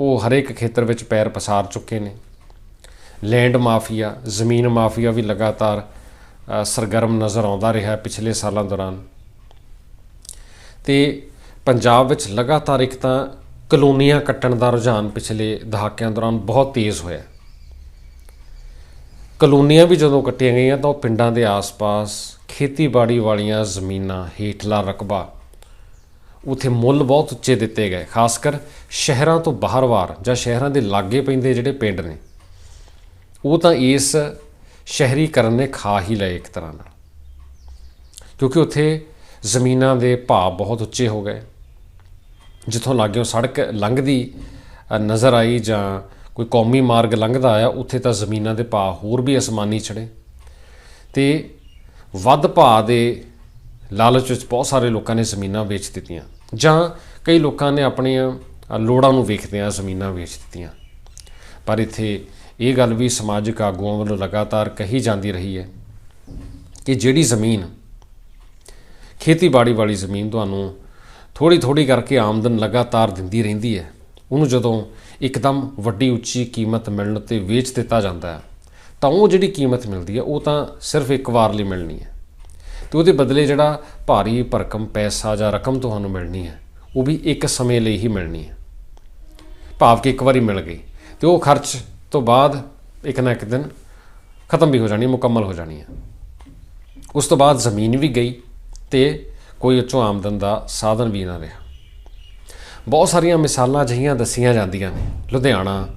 ਉਹ ਹਰੇਕ ਖੇਤਰ ਵਿੱਚ ਪੈਰ ਪਸਾਰ ਚੁੱਕੇ ਨੇ। ਲੈਂਡ ਮਾਫੀਆ, ਜ਼ਮੀਨ ਮਾਫੀਆ ਵੀ ਲਗਾਤਾਰ ਸਰਗਰਮ ਨਜ਼ਰ ਆਉਂਦਾ ਰਿਹਾ ਪਿਛਲੇ ਸਾਲਾਂ ਦੌਰਾਨ। ਤੇ ਪੰਜਾਬ ਵਿੱਚ ਲਗਾਤਾਰ ਇੱਕ ਤਾਂ ਕਲੋਨੀਆਂ ਕੱਟਣ ਦਾ ਰੁਝਾਨ ਪਿਛਲੇ ਦਹਾਕਿਆਂ ਦੌਰਾਨ ਬਹੁਤ ਤੇਜ਼ ਹੋਇਆ ਕਲੋਨੀਆਂ ਵੀ ਜਦੋਂ ਕੱਟੀਆਂ ਗਈਆਂ ਤਾਂ ਉਹ ਪਿੰਡਾਂ ਦੇ ਆਸ-ਪਾਸ, ਖੇਤੀਬਾੜੀ ਵਾਲੀਆਂ ਜ਼ਮੀਨਾਂ ਹੇਠਲਾ ਰਕਬਾ, ਉਥੇ ਮੁੱਲ ਬਹੁਤ ਉੱਚੇ ਦਿੱਤੇ ਗਏ, ਖਾਸ ਕਰ ਸ਼ਹਿਰਾਂ ਤੋਂ ਬਾਹਰ-ਬਾਹਰ ਜਾਂ ਸ਼ਹਿਰਾਂ ਦੇ ਲਾਗੇ ਪੈਂਦੇ ਜਿਹੜੇ ਪਿੰਡ ਨੇ। ਉਹ ਤਾਂ ਇਸ ਸ਼ਹਿਰੀਕਰਨ ਨੇ ਖਾ ਹੀ ਲਏ ਇੱਕ ਤਰ੍ਹਾਂ ਨਾਲ। ਕਿਉਂਕਿ ਉੱਥੇ ਜ਼ਮੀਨਾਂ ਦੇ ਭਾਅ ਬਹੁਤ ਉੱਚੇ ਹੋ ਗਏ। ਜਿੱਥੋਂ ਲਾਗਿਓ ਸੜਕ ਲੰਘਦੀ ਨਜ਼ਰ ਆਈ ਜਾਂ ਕੋਈ ਕੌਮੀ ਮਾਰਗ ਲੰਘਦਾ ਆਇਆ, ਉੱਥੇ ਤਾਂ ਜ਼ਮੀਨਾਂ ਦੇ ਭਾਅ ਹੋਰ ਵੀ ਅਸਮਾਨੀ ਚੜੇ ਤੇ ਵੱਧ ਭਾਅ ਦੇ ਲਾਲਚ ਵਿੱਚ ਬਹੁਤ ਸਾਰੇ ਲੋਕਾਂ ਨੇ ਜ਼ਮੀਨਾਂ ਵੇਚ ਦਿੱਤੀਆਂ। ਜਾਂ ਕਈ ਲੋਕਾਂ ਨੇ ਆਪਣੀਆਂ ਲੋੜਾਂ ਨੂੰ ਵੇਖਦਿਆਂ ਜ਼ਮੀਨਾਂ ਵੇਚ ਦਿੱਤੀਆਂ। ਪਰ ਇੱਥੇ ਇਹ ਗੱਲ ਵੀ ਸਮਾਜਿਕ ਆਗੂਆਂ ਵੱਲੋਂ ਲਗਾਤਾਰ ਕਹੀ ਜਾਂਦੀ ਰਹੀ ਹੈ ਕਿ ਜਿਹੜੀ ਜ਼ਮੀਨ ਖੇਤੀਬਾੜੀ ਵਾਲੀ ਜ਼ਮੀਨ ਤੁਹਾਨੂੰ ਥੋੜੀ ਥੋੜੀ ਕਰਕੇ ਆਮਦਨ ਲਗਾਤਾਰ ਦਿੰਦੀ ਰਹਿੰਦੀ ਹੈ। ਉਹਨੂੰ ਜਦੋਂ ਇੱਕਦਮ ਵੱਡੀ ਉੱਚੀ ਕੀਮਤ ਮਿਲਣ ਤੇ ਵੇਚ ਦਿੱਤਾ ਜਾਂਦਾ ਹੈ, ਤਾਂ ਉਹ ਜਿਹੜੀ ਕੀਮਤ ਮਿਲਦੀ ਹੈ, ਉਹ ਤਾਂ ਸਿਰਫ ਇੱਕ ਵਾਰ ਲਈ ਮਿਲਣੀ ਹੈ। ਤੇ ਉਹਦੇ ਬਦਲੇ ਜਿਹੜਾ ਭਾਰੀ ਭਰਕਮ ਪੈਸਾ ਜਾਂ ਰਕਮ ਤੁਹਾਨੂੰ ਮਿਲਣੀ ਹੈ, ਉਹ ਵੀ ਇੱਕ ਸਮੇਂ ਲਈ ਹੀ ਮਿਲਣੀ ਹੈ। ਭਾਵ ਕਿ ਇੱਕ ਵਾਰੀ ਮਿਲ ਗਈ ਤੇ ਉਹ ਖਰਚ ਤੋਂ ਬਾਅਦ ਇੱਕ ਨਾ ਇੱਕ ਦਿਨ ਖਤਮ ਵੀ ਹੋ ਜਾਣੀ ਮੁਕੰਮਲ ਹੋ ਜਾਣੀ ਹੈ। ਉਸ ਤੋਂ ਬਾਅਦ ਜ਼ਮੀਨ ਵੀ ਗਈ ਤੇ ਕੋਈ ਉੱਚੋਂ ਆਮਦਨ ਦਾ ਸਾਧਨ ਵੀ ਨਾ ਰਿਹਾ। ਬਹੁਤ ਸਾਰੀਆਂ ਮਿਸਾਲਾਂ ਅਜਿਹੀਆਂ ਦੱਸੀਆਂ ਜਾਂਦੀਆਂ ਨੇ, ਲੁਧਿਆਣਾ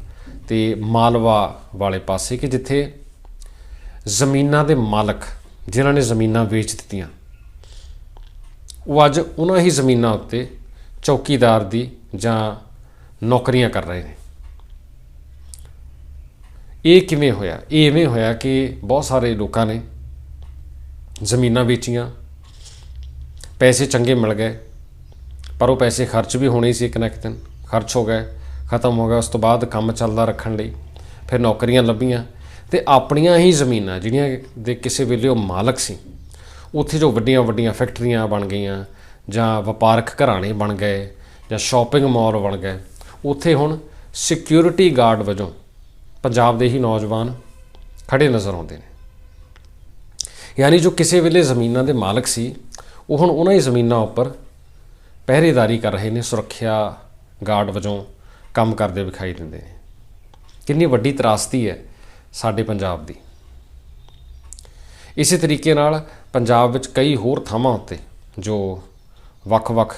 ਤੇ ਮਾਲਵਾ ਵਾਲੇ ਪਾਸੇ ਕਿ ਜਿੱਥੇ ਜ਼ਮੀਨਾਂ ਦੇ ਮਾਲਕ ਜਿਨ੍ਹਾਂ ਨੇ ਜ਼ਮੀਨਾਂ ਵੇਚ ਦਿੱਤੀਆਂ, ਉਹ ਅੱਜ ਉਹਨਾਂ ਹੀ ਜ਼ਮੀਨਾਂ ਉੱਤੇ ਚੌਕੀਦਾਰ ਦੀ ਜਾਂ ਨੌਕਰੀਆਂ ਕਰ ਰਹੇ ਨੇ। ਇਹ ਕਿਵੇਂ ਹੋਇਆ? ਇਹ ਇਵੇਂ ਹੋਇਆ ਕਿ ਬਹੁਤ ਸਾਰੇ ਲੋਕਾਂ ਨੇ ਜ਼ਮੀਨਾਂ ਵੇਚੀਆਂ ਪੈਸੇ ਚੰਗੇ ਮਿਲ ਗਏ, ਪਰ ਉਹ ਪੈਸੇ ਖਰਚ ਵੀ ਹੋਣੇ ਸੀ ਇੱਕ ਨਾ ਦਿਨ। ਖਰਚ ਹੋ ਗਏ, ਖਤਮ ਹੋ ਗਿਆ ਉਸ ਤੋਂ ਬਾਅਦ ਕੰਮ ਚੱਲਦਾ ਰੱਖਣ ਲਈ, ਫਿਰ ਨੌਕਰੀਆਂ ਲੱਭੀਆਂ ਤੇ ਆਪਣੀਆਂ ਹੀ ਜ਼ਮੀਨਾਂ ਜਿਹੜੀਆਂ ਦੇ ਕਿਸੇ ਵੇਲੇ ਉਹ ਮਾਲਕ ਸੀ, ਉੱਥੇ ਜੋ ਵੱਡੀਆਂ ਵੱਡੀਆਂ ਫੈਕਟਰੀਆਂ ਬਣ ਗਈਆਂ ਜਾਂ ਵਪਾਰਕ ਘਰਾਣੇ ਬਣ ਗਏ ਜਾਂ ਸ਼ਾਪਿੰਗ ਮਾਲ ਬਣ ਗਏ, ਉੱਥੇ ਹੁਣ ਸਿਕਿਉਰਿਟੀ ਗਾਰਡ ਵਜੋਂ ਪੰਜਾਬ ਦੇ ਹੀ ਨੌਜਵਾਨ ਖੜੇ ਨਜ਼ਰ ਆਉਂਦੇ ਨੇ। ਯਾਨੀ ਜੋ ਕਿਸੇ ਵੇਲੇ ਜ਼ਮੀਨਾਂ ਦੇ ਮਾਲਕ ਸੀ ਉਹ ਹੁਣ ਉਹਨਾਂ ਹੀ ਜ਼ਮੀਨਾਂ ਉੱਪਰ ਪਹਿਰੇਦਾਰੀ ਕਰ ਰਹੇ ਨੇ, ਸੁਰੱਖਿਆ ਗਾਰਡ ਵਜੋਂ ਕੰਮ ਕਰਦੇ ਵਿਖਾਈ ਦਿੰਦੇ ਨੇ। ਕਿੰਨੀ ਵੱਡੀ ਤਰਾਸਦੀ ਹੈ ਸਾਡੇ ਪੰਜਾਬ ਦੀ। ਇਸੇ ਤਰੀਕੇ ਨਾਲ ਪੰਜਾਬ ਵਿੱਚ ਕਈ ਹੋਰ ਥਾਵਾਂ ਉੱਤੇ ਜੋ ਵੱਖ-ਵੱਖ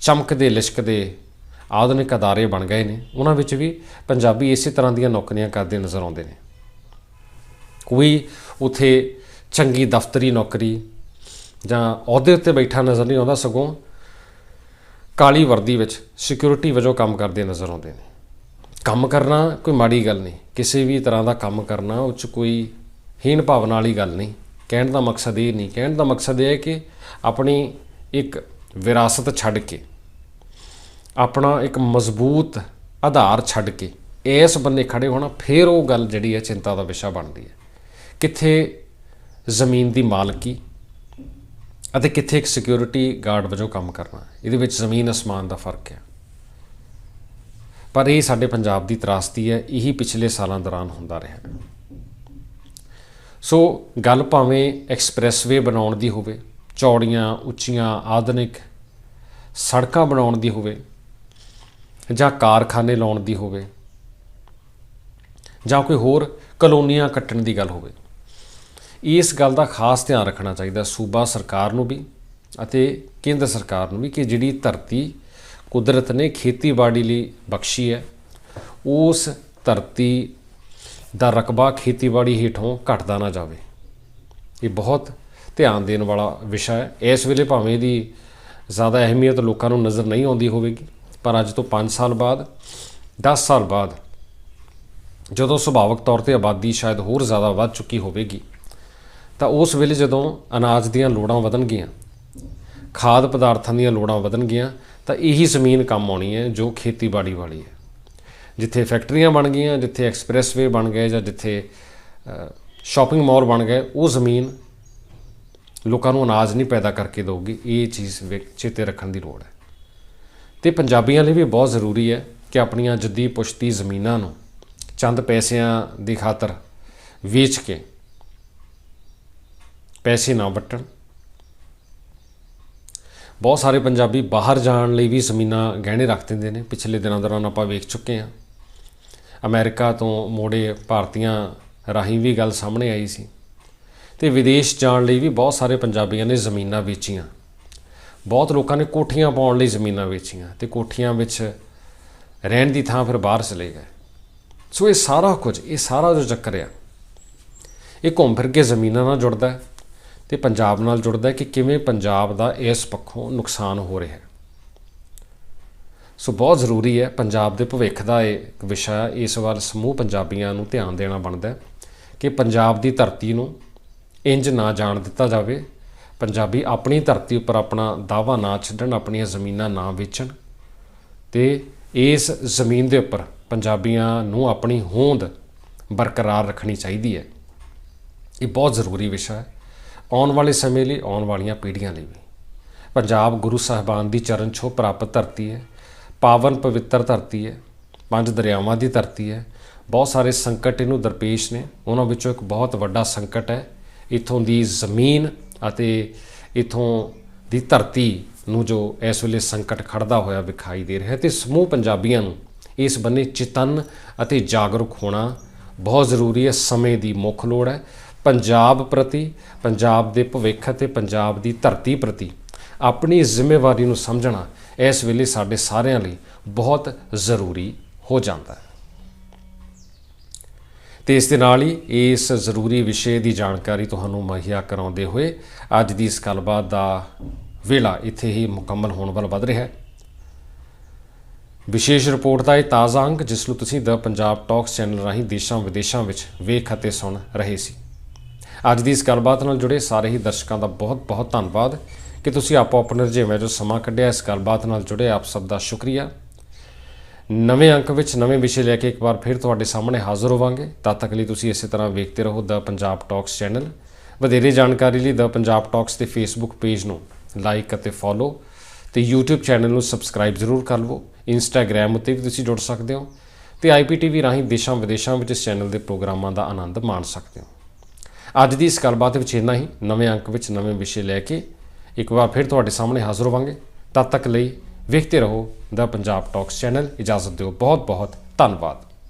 ਚਮਕਦੇ, ਲਿਸ਼ਕਦੇ ਆਧੁਨਿਕ ਅਦਾਰੇ ਬਣ ਗਏ ਨੇ, ਉਹਨਾਂ ਵਿੱਚ ਵੀ ਪੰਜਾਬੀ ਇਸੇ ਤਰ੍ਹਾਂ ਦੀਆਂ ਨੌਕਰੀਆਂ ਕਰਦੇ ਨਜ਼ਰ ਆਉਂਦੇ ਨੇ। ਕੋਈ ਉਥੇ ਚੰਗੀ ਦਫ਼ਤਰੀ ਨੌਕਰੀ ਜਾਂ ਅਹੁਦੇ ਉੱਤੇ ਬੈਠਾ ਨਜ਼ਰ ਨਹੀਂ ਆਉਂਦਾ, ਸਗੋਂ ਕਾਲੀ ਵਰਦੀ ਵਿੱਚ ਸਿਕਿਉਰਿਟੀ ਵਜੋਂ ਕੰਮ ਕਰਦੇ ਨਜ਼ਰ ਆਉਂਦੇ ਨੇ। ਕੰਮ ਕਰਨਾ ਕੋਈ ਮਾੜੀ ਗੱਲ ਨਹੀਂ। ਕਿਸੇ ਵੀ ਤਰ੍ਹਾਂ ਦਾ ਕੰਮ ਕਰਨਾ, ਉਹ 'ਚ ਕੋਈ ਹੀਣ ਭਾਵਨਾ ਵਾਲੀ ਗੱਲ ਨਹੀਂ। ਕਹਿਣ ਦਾ ਮਕਸਦ ਇਹ ਨਹੀਂ। ਕਹਿਣ ਦਾ ਮਕਸਦ ਇਹ ਹੈ ਕਿ ਆਪਣੀ ਇੱਕ ਵਿਰਾਸਤ ਛੱਡ ਕੇ, ਆਪਣਾ ਇੱਕ ਮਜ਼ਬੂਤ ਆਧਾਰ ਛੱਡ ਕੇ ਇਸ ਬੰਨੇ ਖੜੇ ਹੋਣਾ, ਫਿਰ ਉਹ ਗੱਲ ਜਿਹੜੀ ਹੈ ਚਿੰਤਾ ਦਾ ਵਿਸ਼ਾ ਬਣਦੀ ਹੈ। ਕਿੱਥੇ ਜ਼ਮੀਨ ਦੀ ਮਾਲਕੀ ਅਤੇ ਕਿੱਥੇ ਇੱਕ ਸਿਕਿਉਰਿਟੀ ਗਾਰਡ ਵਜੋਂ ਕੰਮ ਕਰਨਾ ਇਹਦੇ ਵਿੱਚ ਜ਼ਮੀਨ, ਅਸਮਾਨ ਦਾ ਫ਼ਰਕ ਹੈ। ਪਰ ਇਹ ਸਾਡੇ ਪੰਜਾਬ ਦੀ ਤਰਾਸਦੀ ਹੈ, ਇਹੀ ਪਿਛਲੇ ਸਾਲਾਂ ਦੌਰਾਨ ਹੁੰਦਾ ਰਿਹਾ ਸੋ ਗੱਲ ਭਾਵੇਂ ਐਕਸਪ੍ਰੈਸਵੇ ਬਣਾਉਣ ਦੀ ਹੋਵੇ, ਚੌੜੀਆਂ, ਉੱਚੀਆਂ, ਆਧੁਨਿਕ ਸੜਕਾਂ ਬਣਾਉਣ ਦੀ ਹੋਵੇ, ਜਾਂ ਕਾਰਖਾਨੇ ਲਾਉਣ ਦੀ ਹੋਵੇ, ਜਾਂ ਕੋਈ ਹੋਰ ਕਲੋਨੀਆਂ ਕੱਟਣ ਦੀ ਗੱਲ ਹੋਵੇ ਇਸ ਗੱਲ ਦਾ ਖਾਸ ਧਿਆਨ ਰੱਖਣਾ ਚਾਹੀਦਾ ਸੂਬਾ ਸਰਕਾਰ ਨੂੰ ਵੀ ਅਤੇ ਕੇਂਦਰ ਸਰਕਾਰ ਨੂੰ ਵੀ ਕਿ ਜਿਹੜੀ ਧਰਤੀ ਕੁਦਰਤ ਨੇ ਖੇਤੀਬਾੜੀ ਲਈ ਬਖਸ਼ੀ ਹੈ, ਉਸ ਧਰਤੀ ਦਾ ਰਕਬਾ ਖੇਤੀਬਾੜੀ ਹੇਠੋਂ ਘਟਦਾ ਨਾ ਜਾਵੇ। ਇਹ ਬਹੁਤ ਧਿਆਨ ਦੇਣ ਵਾਲਾ ਵਿਸ਼ਾ ਹੈ। ਇਸ ਵੇਲੇ ਭਾਵੇਂ ਦੀ ਜ਼ਿਆਦਾ ਅਹਿਮੀਅਤ ਲੋਕਾਂ ਨੂੰ ਨਜ਼ਰ ਨਹੀਂ ਆਉਂਦੀ ਹੋਵੇਗੀ, ਪਰ ਅੱਜ ਤੋਂ 5 ਸਾਲ ਬਾਅਦ 10 ਸਾਲ ਬਾਅਦ ਜਦੋਂ ਸੁਭਾਵਕ ਤੌਰ ਤੇ ਆਬਾਦੀ ਸ਼ਾਇਦ ਹੋਰ ਜ਼ਿਆਦਾ ਵੱਧ ਚੁੱਕੀ ਹੋਵੇਗੀ ਤਾਂ ਉਸ ਵੇਲੇ ਜਦੋਂ ਅਨਾਜ ਦੀਆਂ ਲੋੜਾਂ ਵਧਣਗੀਆਂ, ਖਾਦ ਪਦਾਰਥਾਂ ਦੀਆਂ ਲੋੜਾਂ ਵਧਣਗੀਆਂ, ਤਾਂ ਇਹੀ ਜ਼ਮੀਨ ਕੰਮ ਆਉਣੀ ਹੈ ਜੋ ਖੇਤੀਬਾੜੀ ਵਾਲੀ ਹੈ। ਜਿੱਥੇ ਫੈਕਟਰੀਆਂ ਬਣ ਗਈਆਂ, ਜਿੱਥੇ ਐਕਸਪ੍ਰੈਸਵੇ ਬਣ ਗਏ ਜਾਂ ਜਿੱਥੇ ਸ਼ਾਪਿੰਗ ਮਾਲ ਬਣ ਗਏ, ਉਹ ਜ਼ਮੀਨ ਲੋਕਾਂ ਨੂੰ ਅਨਾਜ ਨਹੀਂ ਪੈਦਾ ਕਰਕੇ ਦੇਊਗੀ। ਇਹ ਚੀਜ਼ ਚੇਤੇ ਰੱਖਣ ਦੀ ਲੋੜ ਹੈ। ਤੇ ਪੰਜਾਬੀਆਂ ਲਈ ਵੀ ਬਹੁਤ ਜ਼ਰੂਰੀ ਹੈ ਕਿ ਆਪਣੀਆਂ ਜੱਦੀ ਪੁਸ਼ਤੀ ਜ਼ਮੀਨਾਂ ਨੂੰ ਚੰਦ ਪੈਸਿਆਂ ਦੀ ਖਾਤਰ ਵੇਚ ਕੇ ਪੈਸੇ ਨਾ ਵਟਣ। ਬਹੁਤ ਸਾਰੇ ਪੰਜਾਬੀ ਬਾਹਰ ਜਾਣ ਲਈ ਵੀ ਜ਼ਮੀਨਾਂ ਗਹਿਣੇ ਰੱਖ ਦਿੰਦੇ ਨੇ। ਪਿਛਲੇ ਦਿਨਾਂ ਦੌਰਾਨ ਆਪਾਂ ਵੇਖ ਚੁੱਕੇ ਹਾਂ। ਅਮਰੀਕਾ ਤੋਂ ਮੋੜੇ ਭਾਰਤੀਆਂ ਰਾਹੀਂ ਵੀ ਗੱਲ ਸਾਹਮਣੇ ਆਈ ਸੀ। ਤੇ ਵਿਦੇਸ਼ ਜਾਣ ਲਈ ਵੀ ਬਹੁਤ ਸਾਰੇ ਪੰਜਾਬੀਆਂ ਨੇ ਜ਼ਮੀਨਾਂ ਵੇਚੀਆਂ। ਬਹੁਤ ਲੋਕਾਂ ਨੇ ਕੋਠੀਆਂ ਪਾਉਣ ਲਈ ਜ਼ਮੀਨਾਂ ਵੇਚੀਆਂ ਤੇ ਕੋਠੀਆਂ ਵਿੱਚ ਰਹਿਣ ਦੀ ਥਾਂ ਫਿਰ ਬਾਹਰ ਚਲੇ ਗਏ। ਸੋ ਇਹ ਸਾਰਾ ਕੁਝ, ਇਹ ਸਾਰਾ ਜੋ ਚੱਕਰ ਆ, ਇਹ ਘੁੰਮ ਫਿਰ ਕੇ ਜ਼ਮੀਨਾਂ ਨਾਲ ਜੁੜਦਾ ਹੈ। ਤੇ ਪੰਜਾਬ ਨਾਲ ਜੁੜਦਾ ਹੈ ਕਿ ਕਿਵੇਂ ਪੰਜਾਬ ਦਾ ਇਸ ਪੱਖੋਂ ਨੁਕਸਾਨ ਹੋ ਰਿਹਾ ਹੈ। ਸੋ ਬਹੁਤ ਜ਼ਰੂਰੀ ਹੈ ਪੰਜਾਬ ਦੇ ਭਵਿੱਖ ਦਾ ਇਹ ਵਿਸ਼ਾ ਇਸ ਵਾਰ ਸਮੂਹ ਪੰਜਾਬੀਆਂ ਨੂੰ ਧਿਆਨ ਦੇਣਾ ਬਣਦਾ ਹੈ ਕਿ ਪੰਜਾਬ ਦੀ ਧਰਤੀ ਨੂੰ ਇੰਜ ਨਾ ਜਾਣ ਦਿੱਤਾ ਜਾਵੇ। ਪੰਜਾਬੀ ਆਪਣੀ ਧਰਤੀ ਉੱਪਰ ਆਪਣਾ ਦਾਵਾ ਨਾ ਛੱਡਣ, ਆਪਣੀਆਂ ਜ਼ਮੀਨਾਂ ਨਾ ਵੇਚਣ ਤੇ ਇਸ ਜ਼ਮੀਨ ਦੇ ਉੱਪਰ ਪੰਜਾਬੀਆਂ ਨੂੰ ਆਪਣੀ ਹੋਂਦ ਬਰਕਰਾਰ ਰੱਖਣੀ ਚਾਹੀਦੀ ਹੈ। ਇਹ ਬਹੁਤ ਜ਼ਰੂਰੀ ਵਿਸ਼ਾ ਹੈ। ਆਉਣ ਵਾਲੇ ਸਮੇਂ ਲਈ, ਆਉਣ ਵਾਲੀਆਂ ਪੀੜ੍ਹੀਆਂ ਲਈ ਵੀ। ਪੰਜਾਬ ਗੁਰੂ ਸਾਹਿਬਾਨ ਦੀ ਚਰਨ ਛੋਹ ਪ੍ਰਾਪਤ ਧਰਤੀ ਹੈ, ਪਾਵਨ ਪਵਿੱਤਰ ਧਰਤੀ ਹੈ, ਪੰਜ ਦਰਿਆਵਾਂ ਦੀ ਧਰਤੀ ਹੈ। ਬਹੁਤ ਸਾਰੇ ਸੰਕਟ ਇਹਨੂੰ ਦਰਪੇਸ਼ ਨੇ। ਉਹਨਾਂ ਵਿੱਚੋਂ ਇੱਕ ਬਹੁਤ ਵੱਡਾ ਸੰਕਟ ਹੈ। ਇਥੋਂ ਦੀ ਜ਼ਮੀਨ ਅਤੇ ਇਥੋਂ ਦੀ ਧਰਤੀ ਨੂੰ ਜੋ ਇਸ ਵੇਲੇ ਸੰਕਟ ਖੜਦਾ ਹੋਇਆ ਵਿਖਾਈ ਦੇ ਰਿਹਾ ਤੇ ਸਮੂਹ ਪੰਜਾਬੀਆਂ ਨੂੰ ਇਸ ਬੰਨੇ ਚੇਤਨ ਅਤੇ ਜਾਗਰੂਕ ਹੋਣਾ ਬਹੁਤ ਜ਼ਰੂਰੀ ਹੈ। ਸਮੇਂ ਦੀ ਮੁੱਖ ਲੋੜ ਹੈ। ਪੰਜਾਬ ਪ੍ਰਤੀ, ਪੰਜਾਬ ਦੇ ਭਵਿੱਖ ਅਤੇ ਪੰਜਾਬ ਦੀ ਧਰਤੀ ਪ੍ਰਤੀ ਆਪਣੀ ਜ਼ਿੰਮੇਵਾਰੀ ਨੂੰ ਸਮਝਣਾ ਇਸ ਵੇਲੇ ਸਾਡੇ ਸਾਰਿਆਂ ਲਈ ਬਹੁਤ ਜ਼ਰੂਰੀ ਹੋ ਜਾਂਦਾ ਹੈ। ਤੇ ਇਸ ਦੇ ਨਾਲ ਹੀ ਇਸ ਜ਼ਰੂਰੀ ਵਿਸ਼ੇ ਦੀ ਜਾਣਕਾਰੀ ਤੁਹਾਨੂੰ ਮੁਹੱਈਆ ਕਰਾਉਂਦੇ ਹੋਏ ਅੱਜ ਦੀ ਇਸ ਗੱਲਬਾਤ ਦਾ ਵੇਲਾ ਇੱਥੇ ਹੀ ਮੁਕੰਮਲ ਹੋਣ ਵੱਲ ਵਧ ਰਿਹਾ ਹੈ। ਵਿਸ਼ੇਸ਼ ਰਿਪੋਰਟ ਦਾ ਇਹ ਤਾਜ਼ਾ ਅੰਕ ਜਿਸ ਨੂੰ ਤੁਸੀਂ ਦ ਪੰਜਾਬ ਟਾਕਸ ਚੈਨਲ ਰਾਹੀਂ ਦੇਸ਼ਾਂ ਵਿਦੇਸ਼ਾਂ ਵਿੱਚ ਵੇਖ ਅਤੇ ਸੁਣ ਰਹੇ ਸੀ। ਅੱਜ ਦੀ ਇਸ ਗੱਲਬਾਤ ਨਾਲ ਜੁੜੇ ਸਾਰੇ ਹੀ ਦਰਸ਼ਕਾਂ ਦਾ ਬਹੁਤ-ਬਹੁਤ ਧੰਨਵਾਦ। ਕਿ ਤੁਸੀਂ ਆਪੋ ਆਪਣੇ ਰੁਝੇਵਿਆਂ ਜੋ ਸਮਾਂ ਕੱਢਿਆ, ਇਸ ਗੱਲਬਾਤ ਨਾਲ ਜੁੜੇ ਆਪ ਸਭ ਦਾ ਸ਼ੁਕਰੀਆ। ਨਵੇਂ ਅੰਕ ਵਿੱਚ ਨਵੇਂ ਵਿਸ਼ੇ ਲੈ ਕੇ ਇੱਕ ਵਾਰ ਫਿਰ ਤੁਹਾਡੇ ਸਾਹਮਣੇ ਹਾਜ਼ਰ ਹੋਵਾਂਗੇ। ਤਦ ਤੱਕ ਲਈ ਤੁਸੀਂ ਇਸੇ ਤਰ੍ਹਾਂ ਵੇਖਦੇ ਰਹੋ ਦ ਪੰਜਾਬ ਟਾਕਸ ਚੈਨਲ ਵਧੇਰੇ ਜਾਣਕਾਰੀ ਲਈ ਦ ਪੰਜਾਬ ਟਾਕਸ ਦੇ ਫੇਸਬੁੱਕ ਪੇਜ ਨੂੰ ਲਾਈਕ ਅਤੇ ਫੋਲੋ ਤੇ YouTube ਚੈਨਲ ਨੂੰ ਸਬਸਕ੍ਰਾਈਬ ਜ਼ਰੂਰ ਕਰ ਲਵੋ। Instagram ਉੱਤੇ ਵੀ ਤੁਸੀਂ ਜੁੜ ਸਕਦੇ ਹੋ ਤੇ ਆਈਪੀਟੀਵੀ ਰਾਹੀਂ ਦੇਸ਼ਾਂ ਵਿਦੇਸ਼ਾਂ ਵਿੱਚ ਇਸ ਚੈਨਲ ਦੇ ਪ੍ਰੋਗਰਾਮਾਂ ਦਾ ਆਨੰਦ ਮਾਣ ਸਕਦੇ ਹੋ। ਅੱਜ ਦੀ ਇਸ ਗੱਲਬਾਤ ਵਿੱਚ ਇੰਨਾ ਹੀ। ਨਵੇਂ ਅੰਕ ਵਿੱਚ ਨਵੇਂ ਵਿਸ਼ੇ ਲੈ ਕੇ ਇੱਕ ਵਾਰ ਫਿਰ ਤੁਹਾਡੇ ਸਾਹਮਣੇ ਹਾਜ਼ਰ ਹੋਵਾਂਗੇ। ਤਦ ਤੱਕ ਲਈ ਵੇਖਦੇ ਰਹੋ ਦਾ ਪੰਜਾਬ ਟਾਕਸ ਚੈਨਲ। ਇਜਾਜ਼ਤ ਦਿਓ। ਬਹੁਤ ਬਹੁਤ ਧੰਨਵਾਦ।